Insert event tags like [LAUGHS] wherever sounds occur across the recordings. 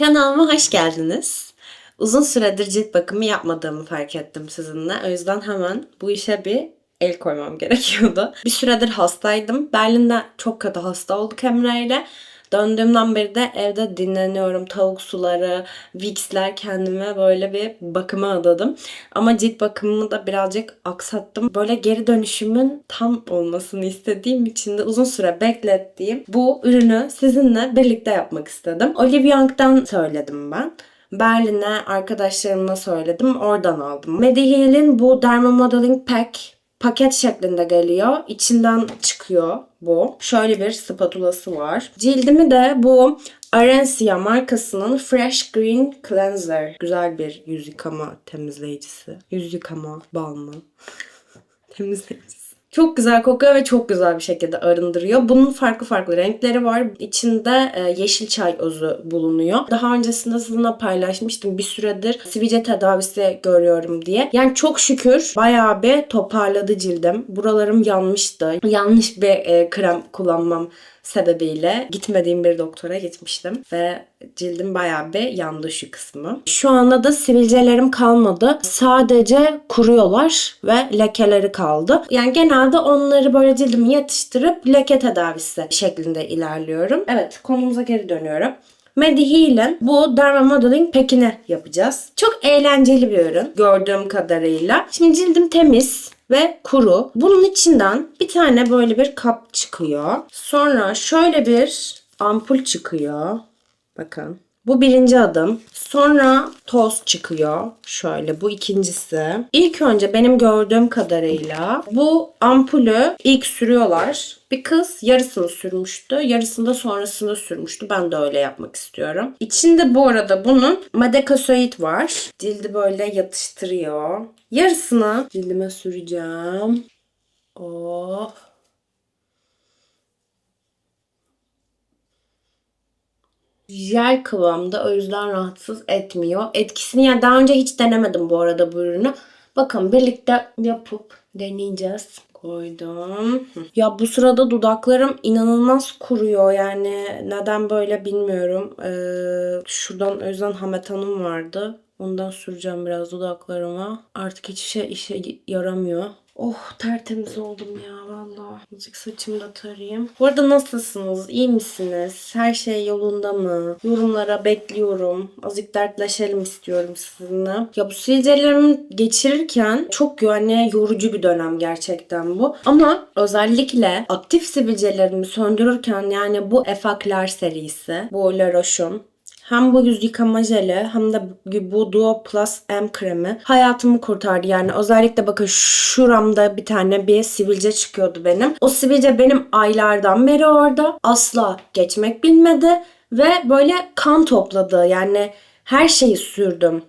Kanalıma hoş geldiniz. Uzun süredir cilt bakımı yapmadığımı fark ettim sizinle. O yüzden hemen bu işe bir el koymam [LAUGHS] gerekiyordu. Bir süredir hastaydım. Berlin'de çok kötü hasta olduk Emre ile. Döndüğümden beri de evde dinleniyorum. Tavuk suları, Vicks'ler kendime böyle bir bakıma adadım. Ama cilt bakımımı da birazcık aksattım. Böyle geri dönüşümün tam olmasını istediğim için de uzun süre beklettiğim bu ürünü sizinle birlikte yapmak istedim. Olive Young'dan söyledim ben. Berlin'e arkadaşlarıma söyledim. Oradan aldım. Mediheal'in bu Derma Modeling Pack paket şeklinde geliyor. İçinden çıkıyor bu. Şöyle bir spatulası var. Cildimi de bu Arencia markasının Fresh Green Cleanser. Güzel bir yüz yıkama temizleyicisi. Yüz yıkama balmı. [LAUGHS] temizleyicisi. Çok güzel kokuyor ve çok güzel bir şekilde arındırıyor. Bunun farklı farklı renkleri var. İçinde e, yeşil çay özü bulunuyor. Daha öncesinde sizinle paylaşmıştım. Bir süredir sivilce tedavisi görüyorum diye. Yani çok şükür bayağı bir toparladı cildim. Buralarım yanmıştı. Yanlış bir e, krem kullanmam sebebiyle gitmediğim bir doktora gitmiştim ve cildim bayağı bir yandı şu kısmı. Şu anda da sivilcelerim kalmadı. Sadece kuruyorlar ve lekeleri kaldı. Yani genelde onları böyle cildimi yatıştırıp leke tedavisi şeklinde ilerliyorum. Evet konumuza geri dönüyorum. Mediheal'in bu Derma Modeling Pack'ini yapacağız. Çok eğlenceli bir ürün gördüğüm kadarıyla. Şimdi cildim temiz ve kuru. Bunun içinden bir tane böyle bir kap çıkıyor. Sonra şöyle bir ampul çıkıyor. Bakın. Bu birinci adım. Sonra toz çıkıyor. Şöyle bu ikincisi. İlk önce benim gördüğüm kadarıyla bu ampulü ilk sürüyorlar. Bir kız yarısını sürmüştü. Yarısını da sonrasında sürmüştü. Ben de öyle yapmak istiyorum. İçinde bu arada bunun madekasoid var. Cildi böyle yatıştırıyor. Yarısını cildime süreceğim. Oh. jel kıvamda o yüzden rahatsız etmiyor. Etkisini yani daha önce hiç denemedim bu arada bu ürünü. Bakın birlikte yapıp deneyeceğiz. Koydum. Ya bu sırada dudaklarım inanılmaz kuruyor yani neden böyle bilmiyorum. Ee, şuradan o yüzden Hamet Hanım vardı. Ondan süreceğim biraz dudaklarıma. Artık hiçbir şey işe yaramıyor. Oh tertemiz oldum ya valla. Azıcık saçımı da tarayayım. Bu arada nasılsınız? İyi misiniz? Her şey yolunda mı? Yorumlara bekliyorum. Azıcık dertleşelim istiyorum sizinle. Ya bu sivilcelerimi geçirirken çok yani yorucu bir dönem gerçekten bu. Ama özellikle aktif sivilcelerimi söndürürken yani bu Efaklar serisi, bu La Roche'un hem bu yüz yıkama jeli hem de bu Duo Plus M kremi hayatımı kurtardı. Yani özellikle bakın şuramda bir tane bir sivilce çıkıyordu benim. O sivilce benim aylardan beri orada. Asla geçmek bilmedi ve böyle kan topladı. Yani her şeyi sürdüm.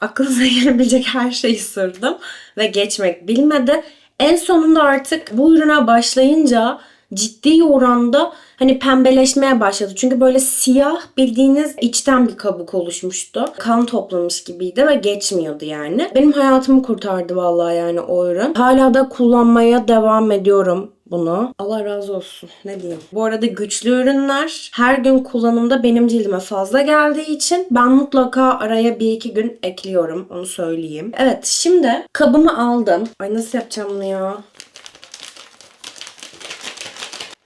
Aklınıza [LAUGHS] gelebilecek her şeyi sürdüm ve geçmek bilmedi. En sonunda artık bu ürüne başlayınca ciddi oranda hani pembeleşmeye başladı. Çünkü böyle siyah bildiğiniz içten bir kabuk oluşmuştu. Kan toplamış gibiydi ve geçmiyordu yani. Benim hayatımı kurtardı vallahi yani o ürün. Hala da kullanmaya devam ediyorum bunu. Allah razı olsun. Ne diyeyim. Bu arada güçlü ürünler her gün kullanımda benim cildime fazla geldiği için ben mutlaka araya bir iki gün ekliyorum. Onu söyleyeyim. Evet şimdi kabımı aldım. Ay nasıl yapacağım bunu ya?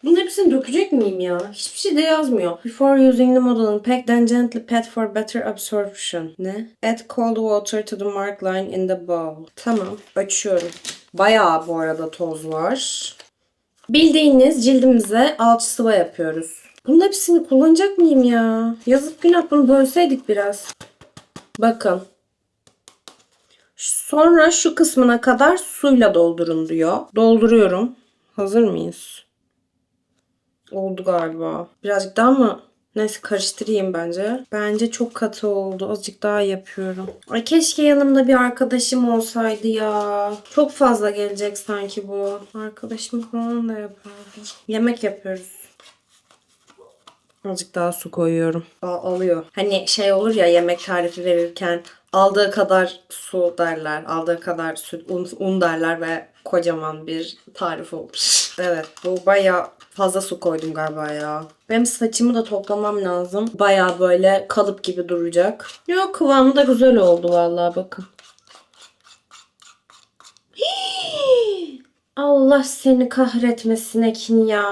Bunun hepsini dökecek miyim ya? Hiçbir şey de yazmıyor. Before using the modeling pack, then gently pat for better absorption. Ne? Add cold water to the mark line in the bowl. Tamam. Açıyorum. Bayağı bu arada toz var. Bildiğiniz cildimize alçı sıva yapıyoruz. Bunun hepsini kullanacak mıyım ya? Yazık günah bunu bölseydik biraz. Bakın. Sonra şu kısmına kadar suyla doldurun diyor. Dolduruyorum. Hazır mıyız? Oldu galiba. Birazcık daha mı? Neyse karıştırayım bence. Bence çok katı oldu. Azıcık daha yapıyorum. Ay keşke yanımda bir arkadaşım olsaydı ya. Çok fazla gelecek sanki bu. Arkadaşım falan da yapardı. Yemek yapıyoruz. Azıcık daha su koyuyorum. Aa, alıyor. Hani şey olur ya yemek tarifi verirken aldığı kadar su derler. Aldığı kadar süt, un, un derler ve kocaman bir tarif olmuş. [LAUGHS] Evet bu bayağı fazla su koydum galiba ya. Benim saçımı da toplamam lazım. Bayağı böyle kalıp gibi duracak. Yok kıvamı da güzel oldu vallahi bakın. Allah seni kahretmesin Ekin ya.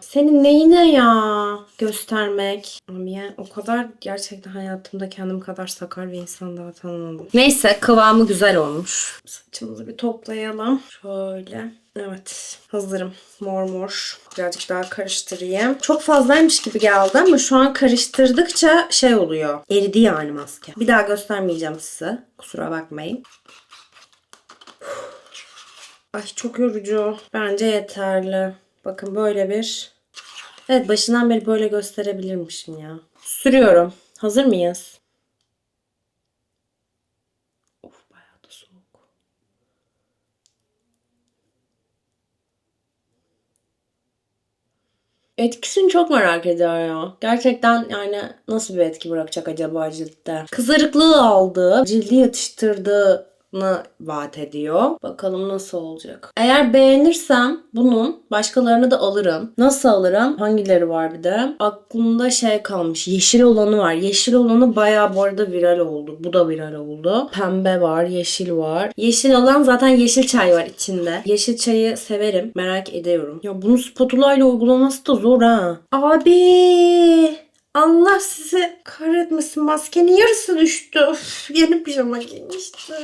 Senin neyine ya göstermek. Yani o kadar gerçekten hayatımda kendim kadar sakar bir insan daha tanımadım. Neyse kıvamı güzel olmuş. Saçımızı bir toplayalım. Şöyle. Evet hazırım. Mor mor. Birazcık daha karıştırayım. Çok fazlaymış gibi geldi ama şu an karıştırdıkça şey oluyor. Eridi yani maske. Bir daha göstermeyeceğim size. Kusura bakmayın. Ay çok yorucu. Bence yeterli. Bakın böyle bir. Evet başından beri böyle gösterebilirmişim ya. Sürüyorum. Hazır mıyız? Of bayağı da soğuk. Etkisini çok merak ediyorum ya. Gerçekten yani nasıl bir etki bırakacak acaba ciltte? Kızarıklığı aldı, cildi yatıştırdığını vaat ediyor. Bakalım nasıl olacak. Eğer beğenirsem bunun başkalarını da alırım. Nasıl alırım? Hangileri var bir de? Aklımda şey kalmış. Yeşil olanı var. Yeşil olanı bayağı bu arada viral oldu. Bu da viral oldu. Pembe var, yeşil var. Yeşil olan zaten yeşil çay var içinde. Yeşil çayı severim. Merak ediyorum. Ya bunu spatula ile uygulaması da zor ha. Abi Allah sizi kahretmesin maskenin yarısı düştü. Of, yeni pijama giymiştim.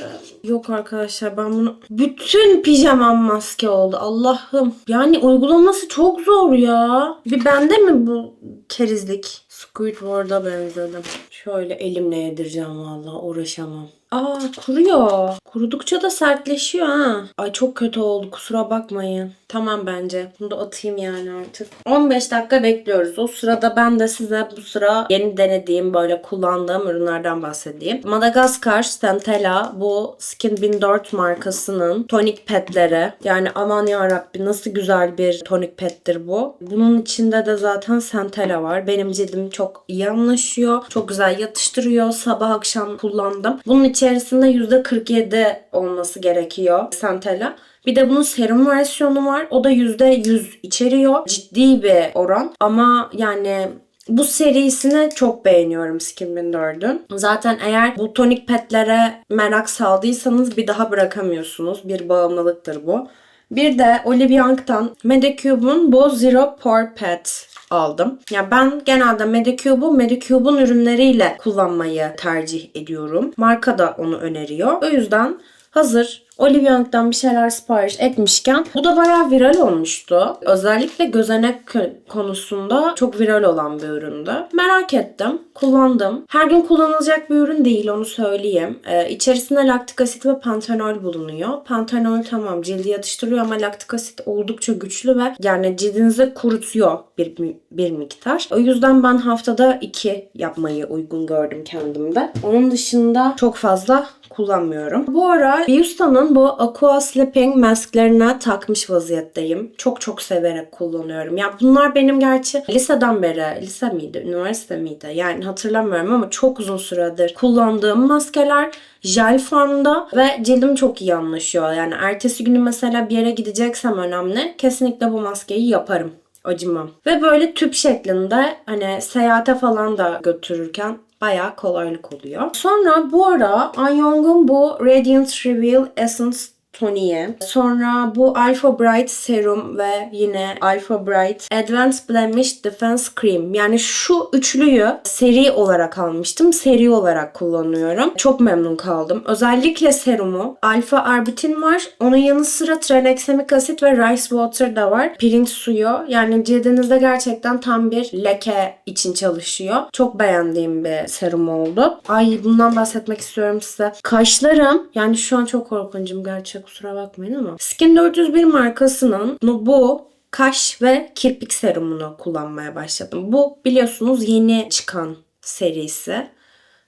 Yok arkadaşlar ben bunu... Bütün pijamam maske oldu. Allah'ım. Yani uygulaması çok zor ya. Bir bende mi bu kerizlik? Squidward'a benzedim. Şöyle elimle yedireceğim valla uğraşamam. Aa kuruyor. Kurudukça da sertleşiyor ha. Ay çok kötü oldu kusura bakmayın. Tamam bence. Bunu da atayım yani artık. 15 dakika bekliyoruz. O sırada ben de size bu sıra yeni denediğim böyle kullandığım ürünlerden bahsedeyim. Madagaskar Centella bu Skin 1004 markasının tonik petleri. Yani aman yarabbi nasıl güzel bir tonik pettir bu. Bunun içinde de zaten Centella var. Benim cildim çok iyi anlaşıyor. Çok güzel yatıştırıyor. Sabah akşam kullandım. Bunun içerisinde %47 olması gerekiyor Centella. Bir de bunun serum versiyonu var. O da %100 içeriyor. Ciddi bir oran. Ama yani bu serisini çok beğeniyorum Skin 1004'ün. Zaten eğer bu tonik petlere merak saldıysanız bir daha bırakamıyorsunuz. Bir bağımlılıktır bu. Bir de Olive Young'tan Medicube'un bu Zero Pore Pet aldım. Ya ben genelde Medicube'u Medicube'un ürünleriyle kullanmayı tercih ediyorum. Marka da onu öneriyor. O yüzden hazır Olive Young'dan bir şeyler sipariş etmişken bu da bayağı viral olmuştu. Özellikle gözenek konusunda çok viral olan bir üründü. Merak ettim. Kullandım. Her gün kullanılacak bir ürün değil onu söyleyeyim. Ee, içerisinde laktik asit ve pantenol bulunuyor. Pantenol tamam cildi yatıştırıyor ama laktik asit oldukça güçlü ve yani cildinizi kurutuyor bir, bir miktar. O yüzden ben haftada iki yapmayı uygun gördüm kendimde. Onun dışında çok fazla kullanmıyorum. Bu ara Biusta'nın bu Aqua Sleeping masklerine takmış vaziyetteyim. Çok çok severek kullanıyorum. Ya bunlar benim gerçi liseden beri, lise miydi, üniversite miydi? Yani hatırlamıyorum ama çok uzun süredir kullandığım maskeler jel formda ve cildim çok iyi anlaşıyor. Yani ertesi günü mesela bir yere gideceksem önemli kesinlikle bu maskeyi yaparım acımam. Ve böyle tüp şeklinde hani seyahate falan da götürürken bayağı kolaylık oluyor. Sonra bu ara Anyong'un bu Radiant Reveal Essence toniği. Sonra bu Alpha Bright Serum ve yine Alpha Bright Advanced Blemish Defense Cream. Yani şu üçlüyü seri olarak almıştım. Seri olarak kullanıyorum. Çok memnun kaldım. Özellikle serumu. Alpha Arbutin var. Onun yanı sıra tranexamic asit ve rice water da var. Pirinç suyu. Yani cildinizde gerçekten tam bir leke için çalışıyor. Çok beğendiğim bir serum oldu. Ay bundan bahsetmek istiyorum size. Kaşlarım yani şu an çok korkuncum gerçek kusura bakmayın ama Skin 401 markasının bu kaş ve kirpik serumunu kullanmaya başladım. Bu biliyorsunuz yeni çıkan serisi.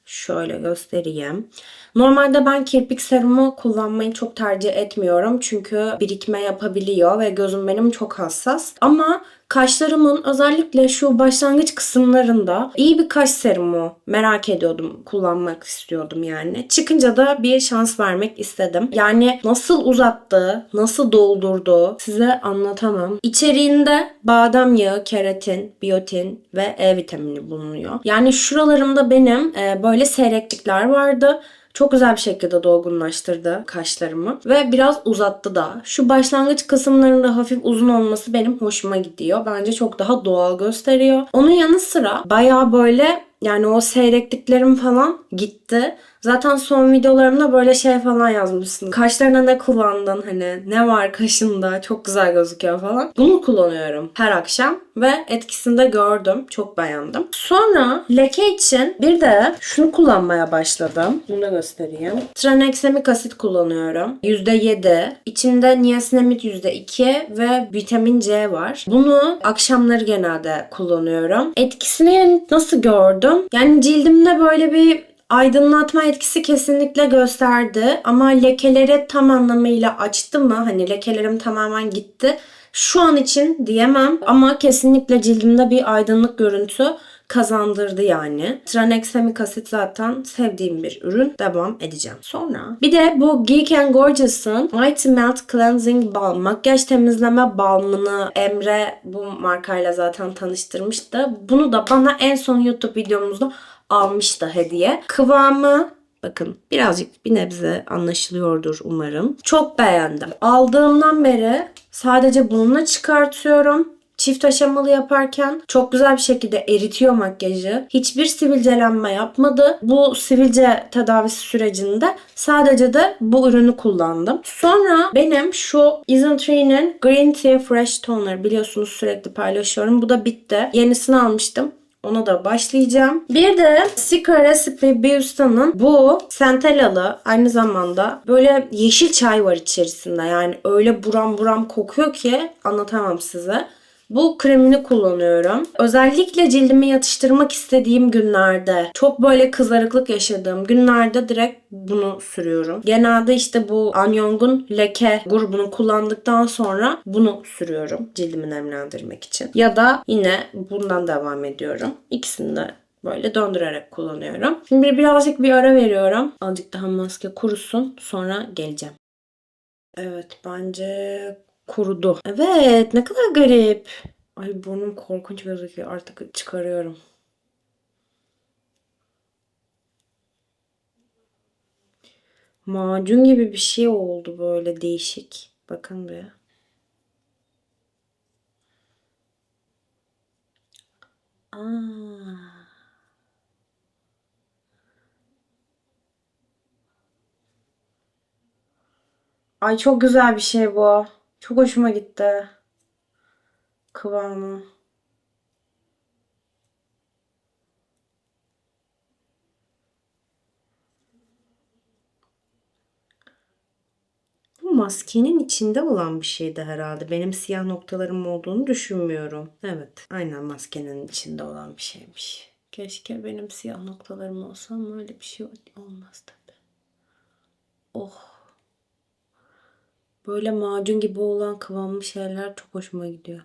Şöyle göstereyim. Normalde ben kirpik serumu kullanmayı çok tercih etmiyorum. Çünkü birikme yapabiliyor ve gözüm benim çok hassas. Ama kaşlarımın özellikle şu başlangıç kısımlarında iyi bir kaş serumu merak ediyordum. Kullanmak istiyordum yani. Çıkınca da bir şans vermek istedim. Yani nasıl uzattı, nasıl doldurdu size anlatamam. İçeriğinde badem yağı, keratin, biyotin ve E vitamini bulunuyor. Yani şuralarımda benim e, böyle seyreklikler vardı. Çok güzel bir şekilde dolgunlaştırdı kaşlarımı ve biraz uzattı da. Şu başlangıç kısımlarında hafif uzun olması benim hoşuma gidiyor. Bence çok daha doğal gösteriyor. Onun yanı sıra bayağı böyle yani o seyrekliklerim falan gitti. Zaten son videolarımda böyle şey falan yazmışsın. Kaşlarına ne kullandın hani ne var kaşında çok güzel gözüküyor falan. Bunu kullanıyorum her akşam ve etkisini de gördüm. Çok beğendim. Sonra leke için bir de şunu kullanmaya başladım. Bunu da göstereyim. Tranexamik asit kullanıyorum. %7. İçinde niasinamid %2 ve vitamin C var. Bunu akşamları genelde kullanıyorum. Etkisini nasıl gördüm? Yani cildimde böyle bir aydınlatma etkisi kesinlikle gösterdi ama lekeleri tam anlamıyla açtı mı? Hani lekelerim tamamen gitti. Şu an için diyemem ama kesinlikle cildimde bir aydınlık görüntü kazandırdı yani. Tranexamic asit zaten sevdiğim bir ürün. Devam edeceğim. Sonra bir de bu Geek and Gorgeous'ın Mighty Melt Cleansing Balm makyaj temizleme balmını Emre bu markayla zaten tanıştırmıştı. Bunu da bana en son YouTube videomuzda almıştı hediye. Kıvamı Bakın birazcık bir nebze anlaşılıyordur umarım. Çok beğendim. Aldığımdan beri sadece bununla çıkartıyorum. Çift aşamalı yaparken çok güzel bir şekilde eritiyor makyajı. Hiçbir sivilcelenme yapmadı. Bu sivilce tedavisi sürecinde sadece de bu ürünü kullandım. Sonra benim şu Isn't Green Tea Fresh Toner biliyorsunuz sürekli paylaşıyorum. Bu da bitti. Yenisini almıştım. Ona da başlayacağım. Bir de Secret Recipe Beauty'nin bu Centellalı aynı zamanda böyle yeşil çay var içerisinde. Yani öyle buram buram kokuyor ki anlatamam size. Bu kremini kullanıyorum. Özellikle cildimi yatıştırmak istediğim günlerde, çok böyle kızarıklık yaşadığım günlerde direkt bunu sürüyorum. Genelde işte bu Anyong'un leke grubunu kullandıktan sonra bunu sürüyorum cildimi nemlendirmek için. Ya da yine bundan devam ediyorum. İkisini de böyle döndürerek kullanıyorum. Şimdi birazcık bir ara veriyorum. Azıcık daha maske kurusun. Sonra geleceğim. Evet bence kurudu. Evet ne kadar garip. Ay burnum korkunç gözüküyor. Artık çıkarıyorum. Macun gibi bir şey oldu böyle değişik. Bakın bir. Aa. Ay çok güzel bir şey bu. Çok hoşuma gitti. Kıvamı. Bu maskenin içinde olan bir şeydi herhalde. Benim siyah noktalarım olduğunu düşünmüyorum. Evet, aynen maskenin içinde olan bir şeymiş. Keşke benim siyah noktalarım olsa ama öyle bir şey olmaz tabii. Oh. Böyle macun gibi olan kıvamlı şeyler çok hoşuma gidiyor.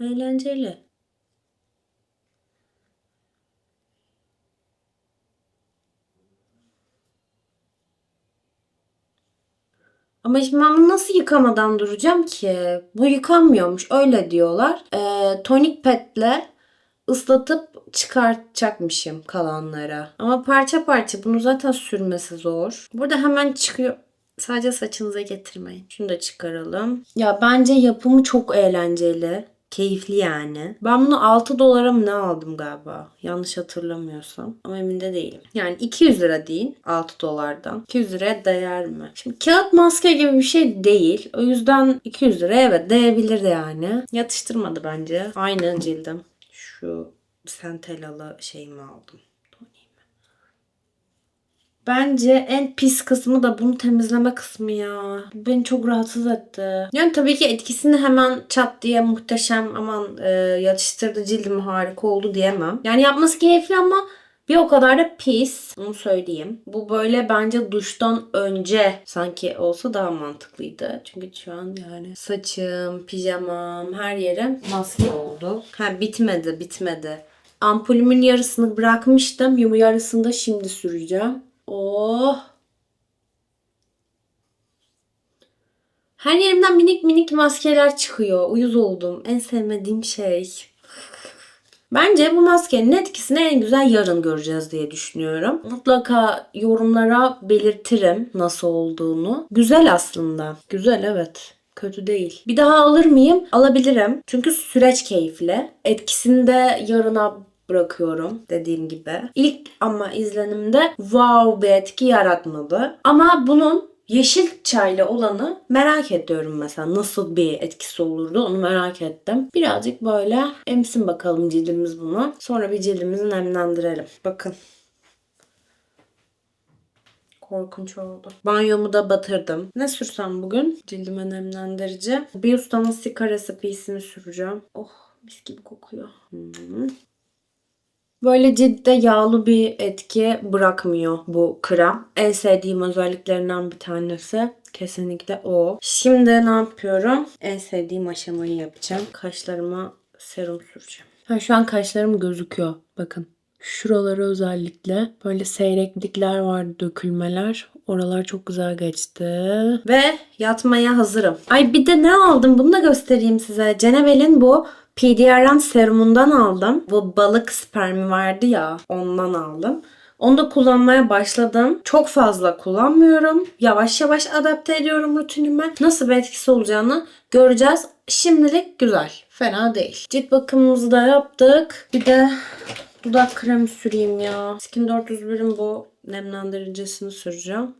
Eğlenceli. Ama şimdi ben bunu nasıl yıkamadan duracağım ki? Bu yıkanmıyormuş. Öyle diyorlar. Ee, tonik petle ıslatıp çıkartacakmışım kalanlara. Ama parça parça bunu zaten sürmesi zor. Burada hemen çıkıyor. Sadece saçınıza getirmeyin. Şunu da çıkaralım. Ya bence yapımı çok eğlenceli. Keyifli yani. Ben bunu 6 dolara mı ne aldım galiba? Yanlış hatırlamıyorsam. Ama emin de değilim. Yani 200 lira değil 6 dolardan. 200 liraya değer mi? Şimdi kağıt maske gibi bir şey değil. O yüzden 200 lira evet değebilir yani. Yatıştırmadı bence. Aynı cildim. Şu sentellalı şeyimi aldım. Bence en pis kısmı da bunu temizleme kısmı ya. Beni çok rahatsız etti. Yani tabii ki etkisini hemen çat diye muhteşem aman e, yatıştırdı cildim harika oldu diyemem. Yani yapması keyifli ama Bir o kadar da pis. Onu söyleyeyim. Bu böyle bence duştan önce sanki olsa daha mantıklıydı. Çünkü şu an yani saçım, pijamam, her yerim maske oldu. Ha bitmedi, bitmedi. Ampulümün yarısını bırakmıştım. Yumu yarısını da şimdi süreceğim. Oh. Her yerimden minik minik maskeler çıkıyor. Uyuz oldum. En sevmediğim şey. Bence bu maskenin etkisini en güzel yarın göreceğiz diye düşünüyorum. Mutlaka yorumlara belirtirim nasıl olduğunu. Güzel aslında. Güzel evet. Kötü değil. Bir daha alır mıyım? Alabilirim. Çünkü süreç keyifli. Etkisini de yarına bırakıyorum dediğim gibi. İlk ama izlenimde wow bir etki yaratmadı. Ama bunun yeşil çaylı olanı merak ediyorum mesela. Nasıl bir etkisi olurdu onu merak ettim. Birazcık böyle emsin bakalım cildimiz bunu. Sonra bir cildimizi nemlendirelim. Bakın. Korkunç oldu. Banyomu da batırdım. Ne sürsem bugün? Cildime nemlendirici. Bir ustanın sika resipesini süreceğim. Oh mis gibi kokuyor. Hmm. Böyle ciltte yağlı bir etki bırakmıyor bu krem. En sevdiğim özelliklerinden bir tanesi. Kesinlikle o. Şimdi ne yapıyorum? En sevdiğim aşamayı yapacağım. Kaşlarıma serum süreceğim. Ha, şu an kaşlarım gözüküyor. Bakın. Şuraları özellikle böyle seyreklikler vardı, dökülmeler. Oralar çok güzel geçti. Ve yatmaya hazırım. Ay bir de ne aldım? Bunu da göstereyim size. Cenebel'in bu PDRN serumundan aldım. Bu balık spermi vardı ya ondan aldım. Onu da kullanmaya başladım. Çok fazla kullanmıyorum. Yavaş yavaş adapte ediyorum rutinime. Nasıl bir etkisi olacağını göreceğiz. Şimdilik güzel. Fena değil. Cilt bakımımızı da yaptık. Bir de dudak kremi süreyim ya. Skin 401'in bu nemlendiricisini süreceğim.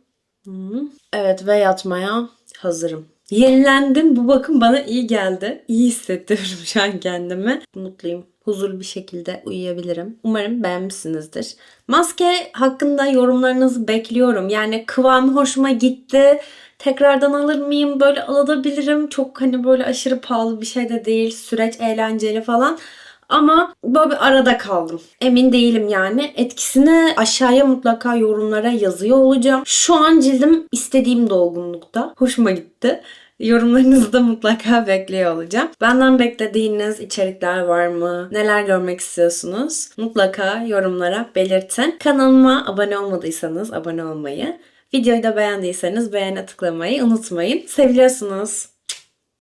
Evet ve yatmaya hazırım. Yenilendim. Bu bakım bana iyi geldi. İyi hissediyorum [LAUGHS] şu an kendimi. Mutluyum. Huzurlu bir şekilde uyuyabilirim. Umarım beğenmişsinizdir. Maske hakkında yorumlarınızı bekliyorum. Yani kıvamı hoşuma gitti. Tekrardan alır mıyım? Böyle alabilirim. Çok hani böyle aşırı pahalı bir şey de değil. Süreç eğlenceli falan. Ama böyle arada kaldım. Emin değilim yani. Etkisini aşağıya mutlaka yorumlara yazıyor olacağım. Şu an cildim istediğim dolgunlukta. Hoşuma gitti. Yorumlarınızı da mutlaka bekliyor olacağım. Benden beklediğiniz içerikler var mı? Neler görmek istiyorsunuz? Mutlaka yorumlara belirtin. Kanalıma abone olmadıysanız abone olmayı, videoyu da beğendiyseniz beğene tıklamayı unutmayın. Seviyorsunuz.